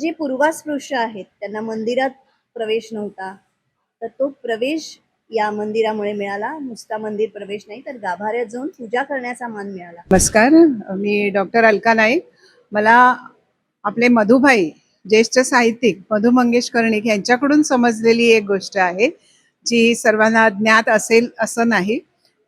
जे पूर्वास्पृश्य आहेत त्यांना मंदिरात प्रवेश नव्हता तर तो प्रवेश या मंदिरामुळे मिळाला. नुसता मंदिर प्रवेश नाही तर गाभाऱ्यात जाऊन पूजा करण्याचा मान मिळाला. नमस्कार मी डॉक्टर अलका नाईक. मला आपले मधुभाई ज्येष्ठ साहित्यिक मधु मंगेश कर्णिक यांच्याकडून समजलेली एक गोष्ट आहे जी सर्वांना ज्ञात असेल असं नाही.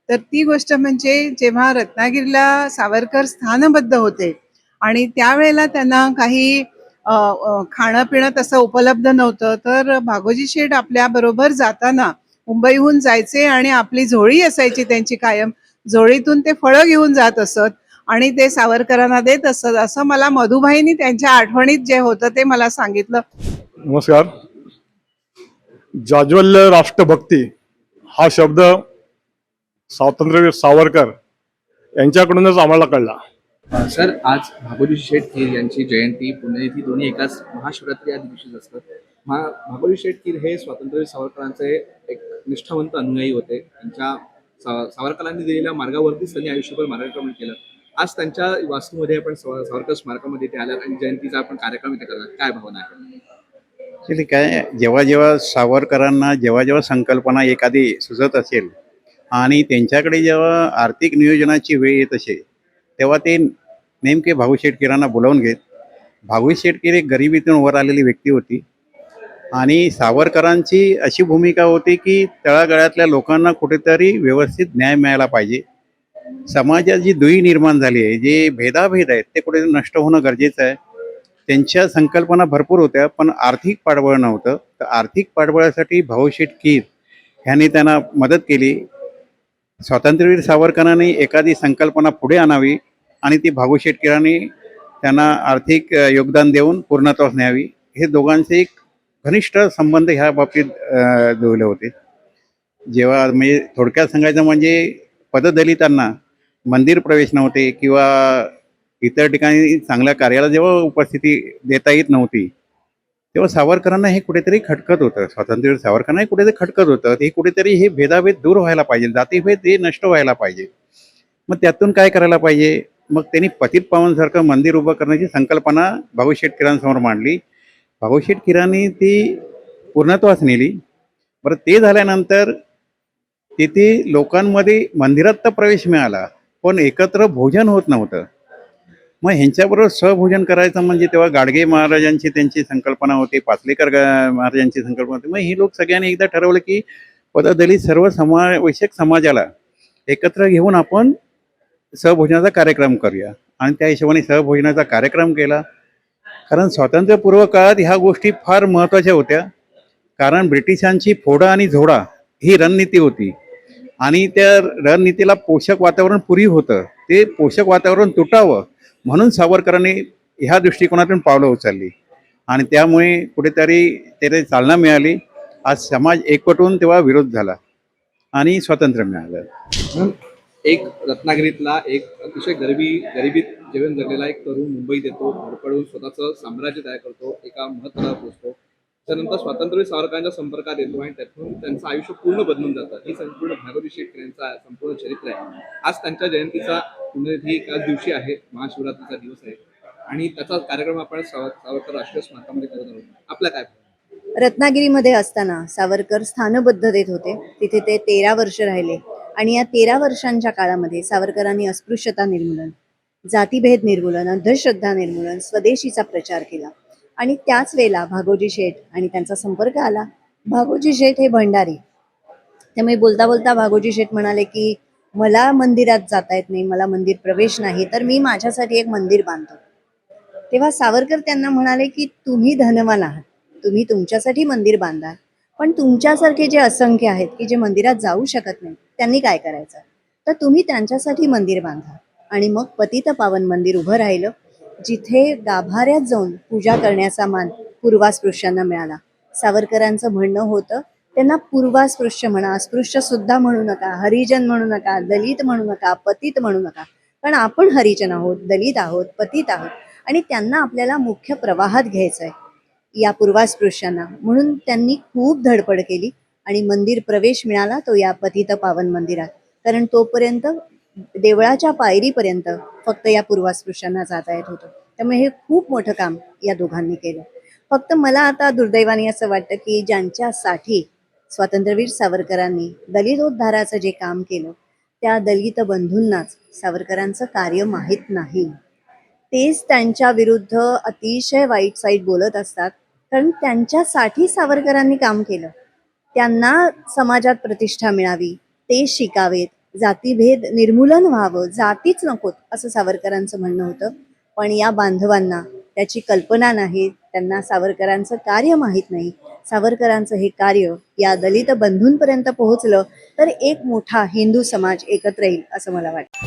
तर ती गोष्ट म्हणजे जेव्हा रत्नागिरीला सावरकर स्थानबद्ध होते आणि त्यावेळेला त्यांना काही खाणं पिणं तसं उपलब्ध नव्हतं. तर भागोजी शेठ आपल्या बरोबर जाताना मुंबईहून जायचे आणि आपली झोळी असायची त्यांची कायम. झोळीतून ते फळं घेऊन जात असत आणि ते सावरकरांना देत असत. असं मला मधुभाईनी त्यांच्या आठवणीत जे होतं ते मला सांगितलं. नमस्कार. जाज्वल्य राष्ट्रभक्ती हा शब्द स्वातंत्र्यवीर सावरकर यांच्याकडूनच आम्हाला कळला. सर आज भागोजी शेटकीर यांची जयंती पुण्यतिथी दोन्ही एकाच महाशिवरात्री या दिवशीच असतात. महा भागोजी शेटकीर हे स्वातंत्र्य सावरकरांचे एक निष्ठावंत अनुयायी होते. त्यांच्या सा- सावरकरांनी दिलेल्या मार्गावरतीच त्यांनी आयुष्यभर मार्गक्रमण केलं. आज त्यांच्या वास्तूमध्ये आपण साव- सावरकर स्मारकामध्ये ते आल्यात आणि जयंतीचा आपण कार्यक्रम इथे करतात काय भावना आहे? ॲक्च्युली काय जेव्हा जेव्हा सावरकरांना जेव्हा जेव्हा संकल्पना एखादी सुचत असेल आणि त्यांच्याकडे जेव्हा आर्थिक नियोजनाची वेळ येत असे तेव्हा ते नेमके भाऊ शेटकिरांना बोलावून घेत. भाऊ शेटकीर एक गरिबीतून वर आलेली व्यक्ती होती. आणि सावरकरांची अशी भूमिका होती की तळागळ्यातल्या लोकांना कुठेतरी व्यवस्थित न्याय मिळायला पाहिजे. समाजात जी दुई निर्माण झाली आहे जे भेदाभेद आहेत ते कुठे नष्ट होणं गरजेचं आहे. त्यांच्या संकल्पना भरपूर होत्या पण आर्थिक पाठबळ नव्हतं. तर आर्थिक पाठबळासाठी भाऊशेठ कीर ह्यांनी त्यांना मदत केली. स्वातंत्र्यवीर सावरकरांनी एखादी संकल्पना पुढे आणावी. आणि ती भागू शेटकरांनी त्यांना आर्थिक योगदान देऊन पूर्णत्वास न्यावी. हे दोघांचे एक घनिष्ठ संबंध ह्या बाबतीत जुळले होते. जेव्हा म्हणजे थोडक्यात सांगायचं म्हणजे पददलितांना मंदिर प्रवेश नव्हते किंवा इतर ठिकाणी चांगल्या कार्याला जेव्हा उपस्थिती देता येत नव्हती तेव्हा सावरकरांना हे कुठेतरी खटकत होतं. स्वातंत्र्य सावरकरांना हे कुठेतरी खटकत होतं. हे कुठेतरी हे भेदाभेद दूर व्हायला पाहिजे. जातीभेद हे नष्ट व्हायला पाहिजे. मग त्यातून काय करायला पाहिजे? मग त्यांनी पतित पावनसारखं मंदिर उभं करण्याची संकल्पना भाऊशेठ किरांसमोर मांडली. भाऊशेठ किरांनी ती पूर्णत्वास नेली. बरं ते झाल्यानंतर तिथे लोकांमध्ये मंदिरात तर प्रवेश मिळाला पण एकत्र भोजन होत नव्हतं. मग ह्यांच्याबरोबर सहभोजन करायचं म्हणजे तेव्हा गाडगे महाराजांची त्यांची संकल्पना होती पाचलेकर महाराजांची संकल्पना होती. मग ही लोक सगळ्यांनी एकदा ठरवलं की पददलित सर्व समावेशक समाजाला एकत्र घेऊन आपण सहभोजनाचा कार्यक्रम करूया. आणि त्या हिशोबाने सहभोजनाचा कार्यक्रम केला. कारण स्वातंत्र्यपूर्व काळात ह्या गोष्टी फार महत्त्वाच्या होत्या. कारण ब्रिटिशांची फोडा आणि झोडा ही रणनीती होती. आणि त्या रणनीतीला पोषक वातावरण पुरी होतं. ते पोषक वातावरण तुटावं म्हणून सावरकरांनी ह्या दृष्टिकोनातून पावलं उचलली. आणि त्यामुळे कुठेतरी त्याला चालना मिळाली. आज समाज एकवटून तेव्हा विरोध झाला. आणि स्वातंत्र्य मिळालं. एक रत्नागिरीतला एक अतिशय गरिबी गरिबीत जीवन जगलेला एक तरुण मुंबईत येतो धडपडून स्वतःचं साम्राज्य तयार करतो एका महत्वाला पोहोचतो त्यानंतर स्वातंत्र्य सावरकरांच्या संपर्कात येतो आणि त्यातून त्यांचं आयुष्य पूर्ण बदलून जातं. ही संपूर्ण भागवती शेठ यांचा संपूर्ण चरित्र आहे. आज त्यांच्या जयंतीचा पुण्यतिथी एकाच दिवशी आहे महाशिवरात्रीचा दिवस आहे. आणि त्याचा कार्यक्रम आपण सावरकर राष्ट्रीय स्मारकामध्ये करत आहोत. आपला काय रत्नागिरीमध्ये असताना सावरकर स्थानबद्ध देत होते. तिथे ते तेरा वर्ष राहिले. आणि या तेरा वर्षांच्या काळामध्ये सावरकरांनी अस्पृश्यता निर्मूलन जातीभेद निर्मूलन अंधश्रद्धा निर्मूलन स्वदेशीचा प्रचार केला. आणि त्याच वेळेला भागोजी शेठ आणि त्यांचा संपर्क आला. भागोजी शेठ हे भंडारी. त्यामुळे बोलता बोलता भागोजी शेठ म्हणाले की मला मंदिरात जाता येत नाही मला मंदिर प्रवेश नाही तर मी माझ्यासाठी एक मंदिर बांधतो. तेव्हा सावरकर त्यांना म्हणाले की तुम्ही धनवान आहात. तुम्ही तुमच्यासाठी मंदिर बांधा. पण तुमच्यासारखे जे असंख्य आहेत की जे मंदिरात जाऊ शकत नाही त्यांनी काय करायचं? तर तुम्ही त्यांच्यासाठी मंदिर बांधा. आणि मग पतित पावन मंदिर उभं राहिलं जिथे गाभाऱ्यात जाऊन पूजा करण्याचा मान पूर्वास्पृश्यांना मिळाला. सावरकरांचं म्हणणं होतं त्यांना पूर्वास्पृश्य म्हणा अस्पृश्य सुद्धा म्हणू नका हरिजन म्हणू नका दलित म्हणू नका पतित म्हणू नका. कारण आपण हरिजन आहोत दलित आहोत पतित आहोत. आणि त्यांना आपल्याला मुख्य प्रवाहात घ्यायचं आहे या पूर्वास्पृश्यांना. म्हणून त्यांनी खूप धडपड केली. आणि मंदिर प्रवेश मिळाला तो या पतित पावन मंदिरात. कारण तोपर्यंत देवळाच्या पायरीपर्यंत फक्त या पूर्वास्पृश्यांना जाता येत होतं. त्यामुळे हे खूप मोठं काम या दोघांनी केलं. फक्त मला आता दुर्दैवाने असं वाटतं की ज्यांच्यासाठी स्वातंत्र्यवीर सावरकरांनी दलितोद्धाराचं जे काम केलं त्या दलित बंधूंनाच सावरकरांचं कार्य माहीत नाही. तेच त्यांच्या विरुद्ध अतिशय वाईट साईट बोलत असतात कारण त्यांच्यासाठी सावरकरांनी काम केलं. त्यांना समाजात प्रतिष्ठा मिळावी. ते शिकावेत. जातीभेद निर्मूलन व्हावं. जातीच नकोत असं सावरकरांचं म्हणणं होतं. पण या बांधवांना त्याची कल्पना नाही. त्यांना सावरकरांचं कार्य माहीत नाही. सावरकरांचं हे कार्य या दलित बंधूंपर्यंत पोहोचलं तर एक मोठा हिंदू समाज एकत्र येईल असं मला वाटतं.